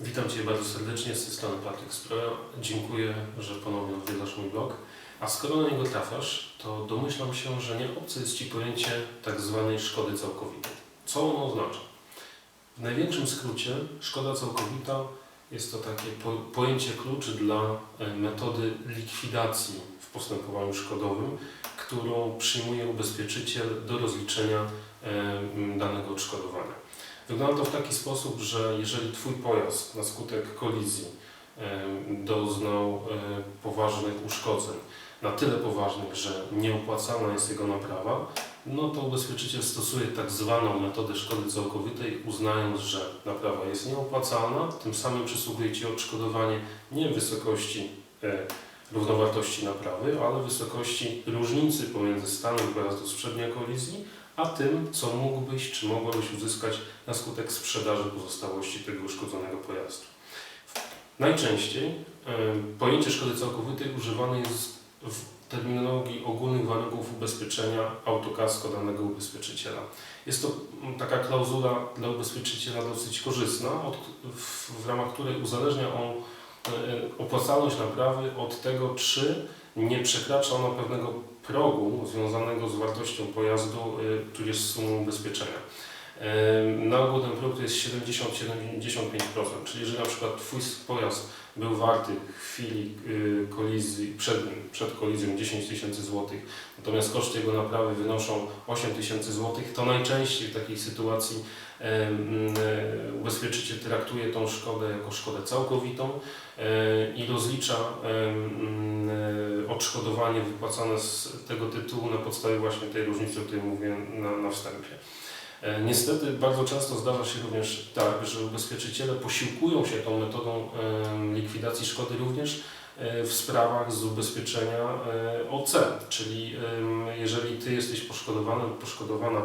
Witam Cię bardzo serdecznie, z tej strony Patryk Sproja. Dziękuję, że ponownie odwiedzasz mój blog. A skoro na niego trafiasz, to domyślam się, że nie obce jest Ci pojęcie tak zwanej szkody całkowitej. Co ono oznacza? W największym skrócie szkoda całkowita jest to takie po, pojęcie kluczy dla e, metody likwidacji w postępowaniu szkodowym, którą przyjmuje ubezpieczyciel do rozliczenia e, danego odszkodowania. Wygląda to w taki sposób, że jeżeli Twój pojazd na skutek kolizji doznał e, poważnych uszkodzeń, na tyle poważnych, że nieopłacalna jest jego naprawa, no to ubezpieczyciel stosuje tak zwaną metodę szkody całkowitej, uznając, że naprawa jest nieopłacalna, tym samym przysługuje Ci odszkodowanie nie w wysokości e, równowartości naprawy, ale wysokości różnicy pomiędzy stanem pojazdu z przedniej kolizji, a tym, co mógłbyś czy mogłabyś uzyskać na skutek sprzedaży pozostałości tego uszkodzonego pojazdu. Najczęściej pojęcie szkody całkowitej używane jest w terminologii ogólnych warunków ubezpieczenia autokasko danego ubezpieczyciela. Jest to taka klauzula dla ubezpieczyciela dosyć korzystna, w, ramach której uzależnia on opłacalność naprawy od tego, czy nie przekracza ona pewnego progu związanego z wartością pojazdu, y, tudzież z sumą ubezpieczenia. Na ogół ten to jest 70-75%, czyli jeżeli na przykład Twój pojazd był warty w chwili y, kolizji, przed, przed kolizją 10 tysięcy złotych, natomiast koszty jego naprawy wynoszą 8 tysięcy złotych, to najczęściej w takiej sytuacji y, ubezpieczyciel traktuje tą szkodę jako szkodę całkowitą y, i rozlicza y, odszkodowanie wypłacane z tego tytułu na podstawie właśnie tej różnicy, o której mówiłem na, na wstępie. E, Niestety bardzo często zdarza się również tak, że ubezpieczyciele posiłkują się tą metodą likwidacji szkody również e, w sprawach z ubezpieczenia e, OC, czyli jeżeli Ty jesteś poszkodowany lub poszkodowana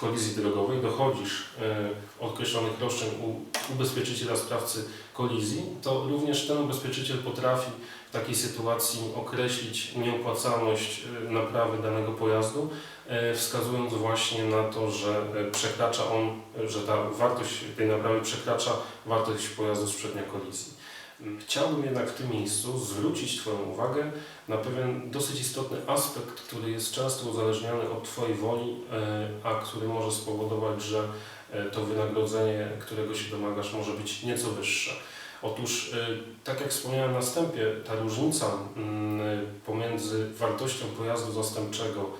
w kolizji drogowej, dochodzisz e, określonych roszczeń u ubezpieczyciela sprawcy kolizji, to również ten ubezpieczyciel potrafi w takiej sytuacji określić nieopłacalność e, naprawy danego pojazdu, e, wskazując właśnie na to, że przekracza on, że ta wartość tej naprawy przekracza wartość pojazdu z kolizji. Chciałbym jednak w tym miejscu zwrócić Twoją uwagę na pewien dosyć istotny aspekt, który jest często uzależniony od Twojej woli, e, a który może spowodować, że e, to wynagrodzenie, którego się domagasz, może być nieco wyższe. Otóż, e, tak jak wspomniałem na wstępie, ta różnica mm, pomiędzy wartością pojazdu zastępczego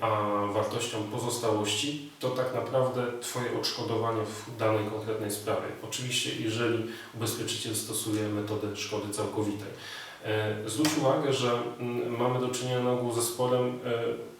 a wartością pozostałości, to tak naprawdę Twoje odszkodowanie w danej konkretnej sprawie. Oczywiście, jeżeli ubezpieczyciel stosuje metodę szkody całkowitej. E, Zwróć uwagę, że mm, mamy do czynienia na ogół ze sporem e,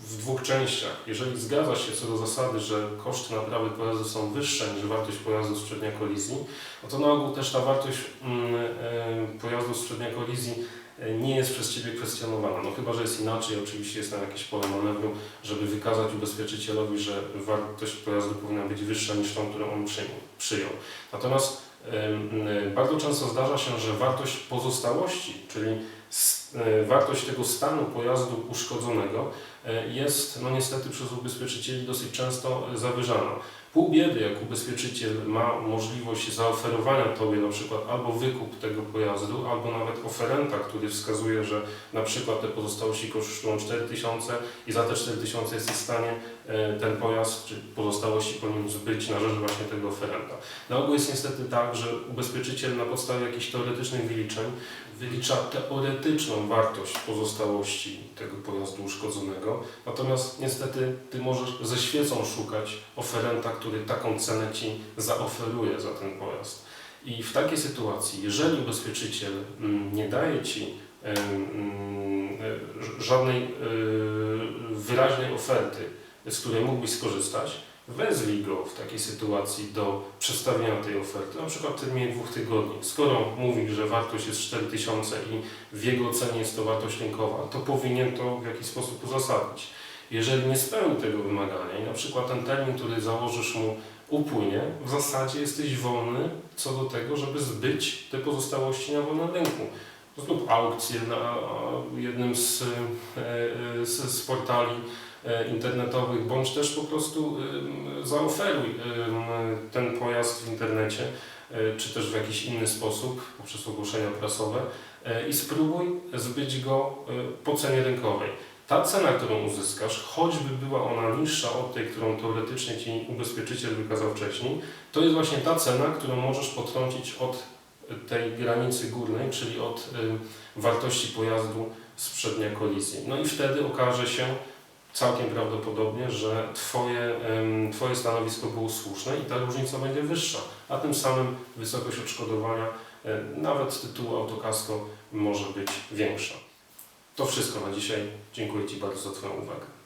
w dwóch częściach. Jeżeli zgadza się co do zasady, że koszty naprawy pojazdu są wyższe niż wartość pojazdu z przedniej kolizji, no to na ogół też ta wartość mm, e, pojazdu z przedniej kolizji e, nie jest przez Ciebie kwestionowana. No chyba, że jest inaczej, oczywiście jest tam jakieś pole manewru, żeby wykazać ubezpieczycielowi, że wartość pojazdu powinna być wyższa niż tą, którą on przyjął. Natomiast bardzo często zdarza się, że wartość pozostałości, czyli e, wartość tego stanu pojazdu uszkodzonego e, jest no niestety przez ubezpieczycieli dosyć często e, zawyżana. Pół biedy, jak ubezpieczyciel ma możliwość zaoferowania Tobie na przykład albo wykup tego pojazdu, albo nawet oferenta, który wskazuje, że na przykład te pozostałości kosztują 4000 i za te 4000 jesteś w stanie e, ten pojazd czy pozostałości powinien zbyć na rzecz właśnie tego oferenta. Na ogół jest niestety tak, że ubezpieczyciel na podstawie jakichś teoretycznych wyliczeń wylicza teoretyczną wartość pozostałości tego pojazdu uszkodzonego, natomiast niestety Ty możesz ze świecą szukać oferenta, który taką cenę Ci zaoferuje za ten pojazd. I w takiej sytuacji, jeżeli ubezpieczyciel mm, nie daje Ci mm, e, żadnej e, wyraźnej oferty, z której mógłbyś skorzystać, wezwij go w takiej sytuacji do przedstawienia tej oferty, na przykład w terminie dwóch tygodni. Skoro mówi, że wartość jest 4000 i w jego ocenie jest to wartość rynkowa, to powinien to w jakiś sposób uzasadnić. Jeżeli nie spełni tego wymagania i na przykład ten termin, który założysz mu upłynie, w zasadzie jesteś wolny co do tego, żeby zbyć te pozostałości na wolnym rynku. Zrób aukcję na jednym z, e, z, z portali e, internetowych, bądź też po prostu zaoferuj ten pojazd w internecie, e, czy też w jakiś inny sposób, poprzez ogłoszenia prasowe e, i spróbuj zbyć go e, po cenie rynkowej. Ta cena, którą uzyskasz, choćby była ona niższa od tej, którą teoretycznie Ci ubezpieczyciel wykazał wcześniej, to jest właśnie ta cena, którą możesz potrącić od tej granicy górnej, czyli od y, wartości pojazdu sprzed dnia kolizji. No i wtedy okaże się całkiem prawdopodobnie, że twoje, twoje stanowisko było słuszne i ta różnica będzie wyższa, a tym samym wysokość odszkodowania y, nawet z tytułu autokasko może być większa. To wszystko na dzisiaj. Dziękuję Ci bardzo za Twoją uwagę.